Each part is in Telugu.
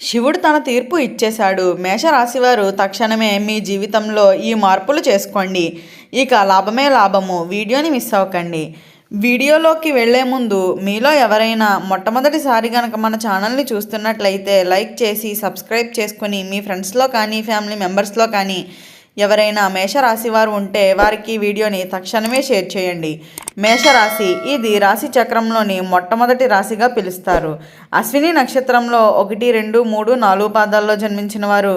శివుడు తన తీర్పు ఇచ్చేశాడు. మేషరాశివారు తక్షణమే మీ జీవితంలో ఈ మార్పులు చేసుకోండి. ఇక లాభమే లాభము. వీడియోని మిస్ అవ్వకండి. వీడియోలోకి వెళ్ళే ముందు మీలో ఎవరైనా మొట్టమొదటిసారి కనుక మన ఛానల్ని చూస్తున్నట్లయితే లైక్ చేసి సబ్స్క్రైబ్ చేసుకొని మీ ఫ్రెండ్స్లో కానీ ఫ్యామిలీ మెంబర్స్లో కానీ ఎవరైనా మేషరాశి వారు ఉంటే వారికి వీడియోని తక్షణమే షేర్ చేయండి. మేషరాశి ఇది రాశి చక్రంలోని మొట్టమొదటి రాశిగా పిలుస్తారు. అశ్విని నక్షత్రంలో ఒకటి రెండు మూడు నాలుగు పాదాల్లో జన్మించిన వారు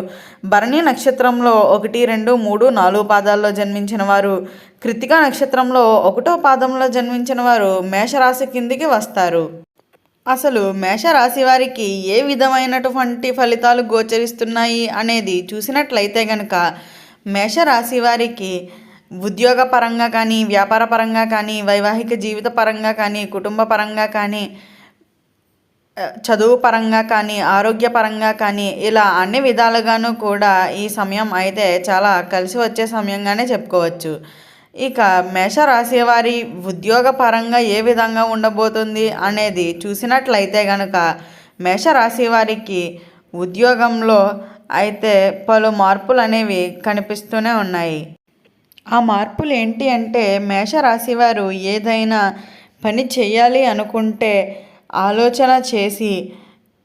భరణి నక్షత్రంలో ఒకటి రెండు మూడు నాలుగు పాదాల్లో జన్మించిన వారు కృతిక నక్షత్రంలో ఒకటో పాదంలో జన్మించిన వారు మేషరాశి కిందికి వస్తారు. అసలు మేషరాశి వారికి ఏ విధమైనటువంటి ఫలితాలు గోచరిస్తున్నాయి అనేది చూసినట్లయితే కనుక మేషరాశి వారికి ఉద్యోగ పరంగా కానీ వ్యాపార పరంగా కానీ వైవాహిక జీవిత పరంగా కానీ కుటుంబ పరంగా కానీ చదువు పరంగా కానీ ఆరోగ్య పరంగా కానీ ఇలా అన్ని విధాలుగాను కూడా ఈ సమయం అయితే చాలా కలిసి వచ్చే సమయంగానే చెప్పుకోవచ్చు. ఇక మేషరాశి వారి ఉద్యోగ పరంగా ఏ విధంగా ఉండబోతుంది అనేది చూసినట్లయితే కనుక మేషరాశి వారికి ఉద్యోగంలో అయితే పలు మార్పులు అనేవి కనిపిస్తూనే ఉన్నాయి. ఆ మార్పులు ఏంటి అంటే మేషరాశి వారు ఏదైనా పని చేయాలి అనుకుంటే ఆలోచన చేసి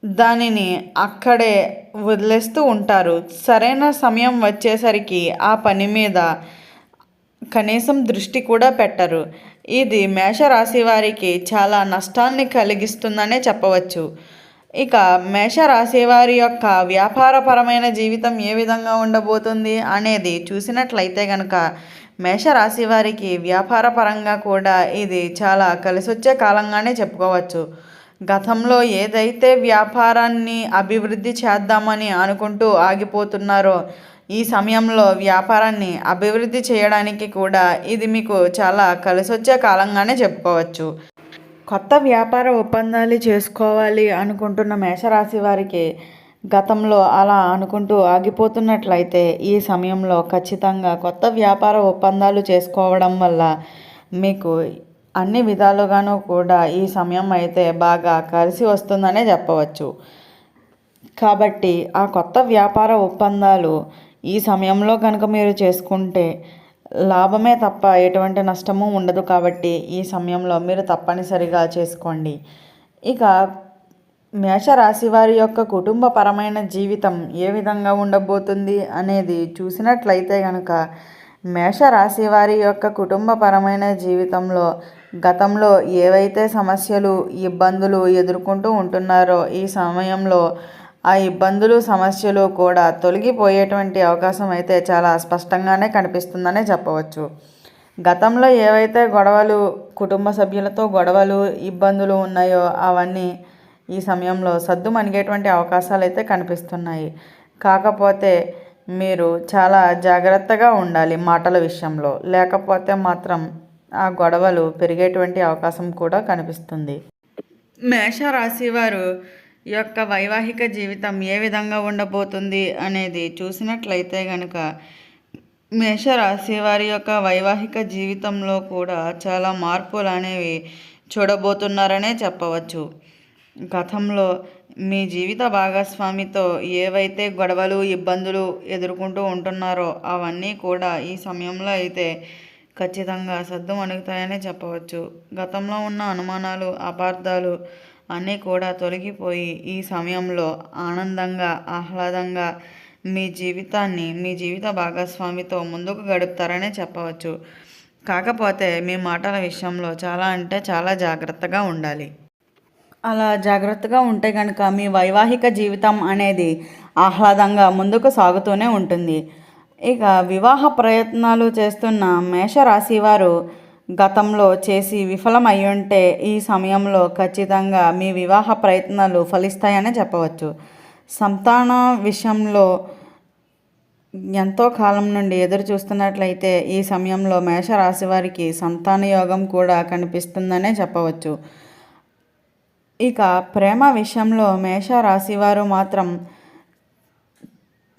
దానిని అక్కడే వదిలేస్తూ ఉంటారు. సరైన సమయం వచ్చేసరికి ఆ పని మీద కనీసం దృష్టి కూడా పెట్టరు. ఇది మేషరాశి వారికి చాలా నష్టాన్ని కలిగిస్తుందనే చెప్పవచ్చు. ఇక మేషరాశి వారి యొక్క వ్యాపారపరమైన జీవితం ఏ విధంగా ఉండబోతుంది అనేది చూసినట్లయితే కనుక మేషరాశి వారికి వ్యాపారపరంగా కూడా ఇది చాలా కలిసొచ్చే కాలంగానే చెప్పుకోవచ్చు. గతంలో ఏదైతే వ్యాపారాన్ని అభివృద్ధి చేద్దామని అనుకుంటూ ఆగిపోతున్నారో ఈ సమయంలో వ్యాపారాన్ని అభివృద్ధి చేయడానికి కూడా ఇది మీకు చాలా కలిసొచ్చే కాలంగానే చెప్పుకోవచ్చు. కొత్త వ్యాపార ఒప్పందాలు చేసుకోవాలి అనుకుంటున్న మేషరాశి వారికి గతంలో అలా అనుకుంటూ ఆగిపోతున్నట్లయితే ఈ సమయంలో ఖచ్చితంగా కొత్త వ్యాపార ఒప్పందాలు చేసుకోవడం వల్ల మీకు అన్ని విధాలుగాను కూడా ఈ సమయం అయితే బాగా కలిసి వస్తుందనే చెప్పవచ్చు. కాబట్టి ఆ కొత్త వ్యాపార ఒప్పందాలు ఈ సమయంలో కనుక మీరు చేసుకుంటే లాభమే తప్ప ఎటువంటి నష్టము ఉండదు కాబట్టి ఈ సమయంలో మీరు తప్పనిసరిగా చేసుకోండి. ఇక మేషరాశి వారి యొక్క కుటుంబపరమైన జీవితం ఏ విధంగా ఉండబోతుంది అనేది చూసినట్లయితే కనుక మేషరాశి వారి యొక్క కుటుంబపరమైన జీవితంలో గతంలో ఏవైతే సమస్యలు ఇబ్బందులు ఎదుర్కొంటూ ఉంటున్నారో ఈ సమయంలో ఆ ఇబ్బందులు సమస్యలు కూడా తొలగిపోయేటువంటి అవకాశం అయితే చాలా స్పష్టంగానే కనిపిస్తుందనే చెప్పవచ్చు. గతంలో ఏవైతే గొడవలు కుటుంబ సభ్యులతో గొడవలు ఇబ్బందులు ఉన్నాయో అవన్నీ ఈ సమయంలో సద్దు మణిగేటువంటి అవకాశాలు అయితే కనిపిస్తున్నాయి. కాకపోతే మీరు చాలా జాగ్రత్తగా ఉండాలి మాటల విషయంలో. లేకపోతే మాత్రం ఆ గొడవలు పెరిగేటువంటి అవకాశం కూడా కనిపిస్తుంది. మేషరాశి వారు యొక్క వైవాహిక జీవితం ఏ విధంగా ఉండబోతుంది అనేది చూసినట్లయితే కనుక మేషరాశి వారి యొక్క వైవాహిక జీవితంలో కూడా చాలా మార్పులు అనేవి చూడబోతున్నారనే చెప్పవచ్చు. గతంలో మీ జీవిత భాగస్వామితో ఏవైతే గొడవలు ఇబ్బందులు ఎదుర్కొంటూ ఉంటున్నారో అవన్నీ కూడా ఈ సమయంలో అయితే ఖచ్చితంగా సద్దు మణుగుతాయనే చెప్పవచ్చు. గతంలో ఉన్న అనుమానాలు అపార్థాలు అన్నీ కూడా తొలగిపోయి ఈ సమయంలో ఆనందంగా ఆహ్లాదంగా మీ జీవితాన్ని మీ జీవిత భాగస్వామితో ముందుకు గడుపుతారనే చెప్పవచ్చు. కాకపోతే మీ మాటల విషయంలో చాలా అంటే చాలా జాగ్రత్తగా ఉండాలి. అలా జాగ్రత్తగా ఉంటే కనుక మీ వైవాహిక జీవితం అనేది ఆహ్లాదంగా ముందుకు సాగుతూనే ఉంటుంది. ఇక వివాహ ప్రయత్నాలు చేస్తున్న మేషరాశి వారు గతంలో చేసి విఫలం అయ్యుంటే ఈ సమయంలో ఖచ్చితంగా మీ వివాహ ప్రయత్నాలు ఫలిస్తాయనే చెప్పవచ్చు. సంతాన విషయంలో ఎంతో కాలం నుండి ఎదురు చూస్తున్నట్లయితే ఈ సమయంలో మేషరాశి వారికి సంతాన యోగం కూడా కనిపిస్తుందనే చెప్పవచ్చు. ఇక ప్రేమ విషయంలో మేషరాశి వారు మాత్రం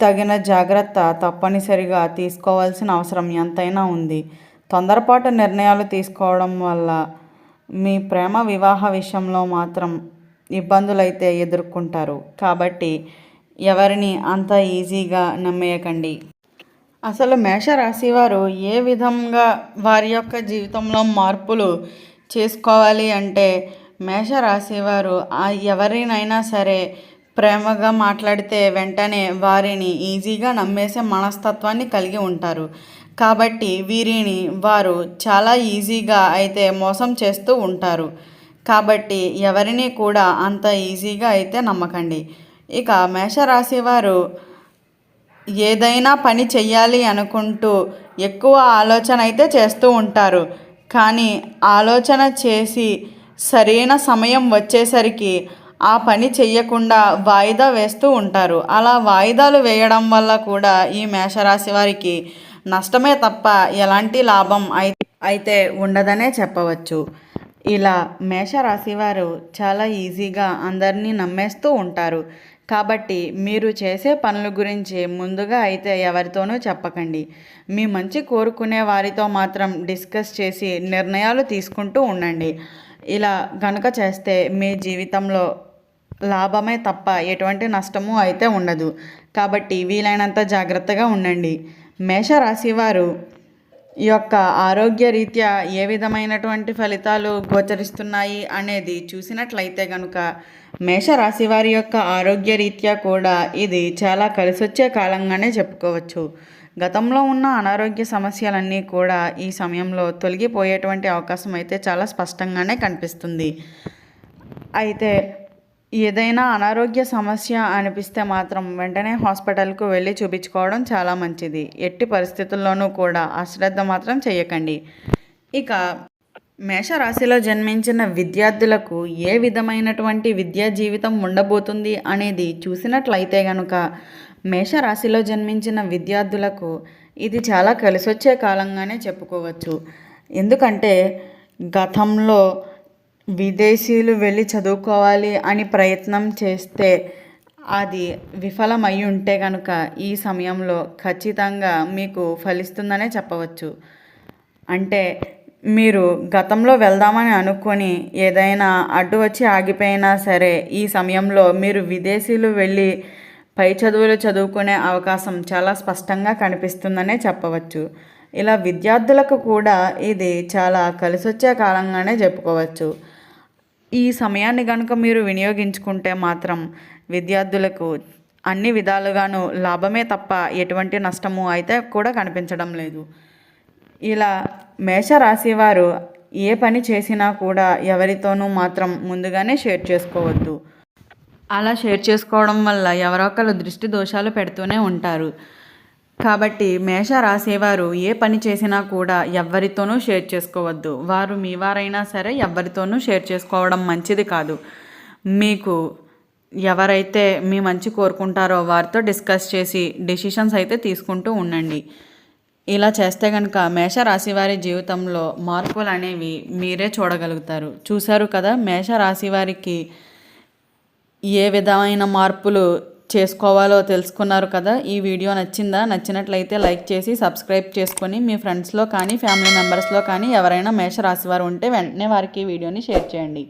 తగిన జాగ్రత్త తప్పనిసరిగా తీసుకోవాల్సిన అవసరం ఎంతైనా ఉంది. తొందరపాటు నిర్ణయాలు తీసుకోవడం వల్ల మీ ప్రేమ వివాహ విషయంలో మాత్రం ఇబ్బందులైతే ఎదుర్కొంటారు. కాబట్టి ఎవరిని అంత ఈజీగా నమ్మేయకండి. అసలు మేషరాశి వారు ఏ విధంగా వారి యొక్క జీవితంలో మార్పులు చేసుకోవాలి అంటే మేషరాశి వారు ఎవరినైనా సరే ప్రేమగా మాట్లాడితే వెంటనే వారిని ఈజీగా నమ్మేసే మనస్తత్వాన్ని కలిగి ఉంటారు. కాబట్టి వీరిని వారు చాలా ఈజీగా అయితే మోసం చేస్తూ ఉంటారు. కాబట్టి ఎవరిని కూడా అంత ఈజీగా అయితే నమ్మకండి. ఇక మేషరాశి వారు ఏదైనా పని చెయ్యాలి అనుకుంటూ ఎక్కువ ఆలోచన అయితే చేస్తూ ఉంటారు. కానీ ఆలోచన చేసి సరైన సమయం వచ్చేసరికి ఆ పని చెయ్యకుండా వాయిదా వేస్తూ ఉంటారు. అలా వాయిదాలు వేయడం వల్ల కూడా ఈ మేషరాశి వారికి నష్టమే తప్ప ఎలాంటి లాభం అయితే ఉండదనే చెప్పవచ్చు. ఇలా మేషరాశివారు చాలా ఈజీగా అందరినీ నమ్మేస్తూ ఉంటారు. కాబట్టి మీరు చేసే పనుల గురించి ముందుగా అయితే ఎవరితోనూ చెప్పకండి. మీ మంచి కోరుకునే వారితో మాత్రం డిస్కస్ చేసి నిర్ణయాలు తీసుకుంటూ ఉండండి. ఇలా గనుక చేస్తే మీ జీవితంలో లాభమే తప్ప ఎటువంటి నష్టము అయితే ఉండదు. కాబట్టి వీలైనంత జాగ్రత్తగా ఉండండి. మేషరాశివారు ఈ యొక్క ఆరోగ్య రీత్యా ఏ విధమైనటువంటి ఫలితాలు గోచరిస్తున్నాయి అనేది చూసినట్లయితే కనుక మేషరాశి వారి యొక్క ఆరోగ్య రీత్యా కూడా ఇది చాలా కలిసొచ్చే కాలంగానే చెప్పుకోవచ్చు. గతంలో ఉన్న అనారోగ్య సమస్యలన్నీ కూడా ఈ సమయంలో తొలగిపోయేటువంటి అవకాశం అయితే చాలా స్పష్టంగానే కనిపిస్తుంది. అయితే ఏదైనా అనారోగ్య సమస్య అనిపిస్తే మాత్రం వెంటనే హాస్పిటల్కు వెళ్ళి చూపించుకోవడం చాలా మంచిది. ఎట్టి పరిస్థితుల్లోనూ కూడా అశ్రద్ధ మాత్రం చేయకండి. ఇక మేషరాశిలో జన్మించిన విద్యార్థులకు ఏ విధమైనటువంటి విద్యా జీవితం ఉండబోతుంది అనేది చూసినట్లయితే కనుక మేషరాశిలో జన్మించిన విద్యార్థులకు ఇది చాలా కలిసొచ్చే కాలంగానే చెప్పుకోవచ్చు. ఎందుకంటే గతంలో విదేశీయులు వెళ్ళి చదువుకోవాలి అని ప్రయత్నం చేస్తే అది విఫలమై ఉంటే కనుక ఈ సమయంలో ఖచ్చితంగా మీకు ఫలిస్తుందనే చెప్పవచ్చు. అంటే మీరు గతంలో వెళ్దామని అనుకొని ఏదైనా అడ్డు వచ్చి ఆగిపోయినా సరే ఈ సమయంలో మీరు విదేశీయులు వెళ్ళి పై చదువులు చదువుకునే అవకాశం చాలా స్పష్టంగా కనిపిస్తుందనే చెప్పవచ్చు. ఇలా విద్యార్థులకు కూడా ఇది చాలా కలిసొచ్చే కాలంగానే చెప్పుకోవచ్చు. ఈ సమయాన్ని కనుక మీరు వినియోగించుకుంటే మాత్రం విద్యార్థులకు అన్ని విధాలుగాను లాభమే తప్ప ఎటువంటి నష్టము అయితే కూడా కనిపించడం లేదు. ఇలా మేషరాశి వారు ఏ పని చేసినా కూడా ఎవరితోనూ మాత్రం ముందుగానే షేర్ చేసుకోవద్దు. అలా షేర్ చేసుకోవడం వల్ల ఎవరో ఒకరు దృష్టి దోషాలు పెడుతూనే ఉంటారు. కాబట్టి మేష రాసేవారు ఏ పని చేసినా కూడా ఎవ్వరితోనూ షేర్ చేసుకోవద్దు. వారు మీ వారైనా సరే ఎవ్వరితోనూ షేర్ చేసుకోవడం మంచిది కాదు. మీకు ఎవరైతే మీ మంచి కోరుకుంటారో వారితో డిస్కస్ చేసి డెసిషన్స్ అయితే తీసుకుంటూ ఉండండి. ఇలా చేస్తే కనుక మేషరాశి వారి జీవితంలో మార్పులు అనేవి మీరే చూడగలుగుతారు. చూశారు కదా మేషరాశి వారికి ఏ విధమైన మార్పులు చేసుకోవాలో తెలుసుకున్నారు కదా ఈ వీడియో నచ్చిందా? నచ్చినట్లయితే లైక్ చేసి సబ్స్క్రైబ్ చేసుకొని మీ ఫ్రెండ్స్లో కానీ ఫ్యామిలీ మెంబర్స్లో కానీ ఎవరైనా మేషరాశి వారు ఉంటే వెంటనే వారికి ఈ వీడియోని షేర్ చేయండి.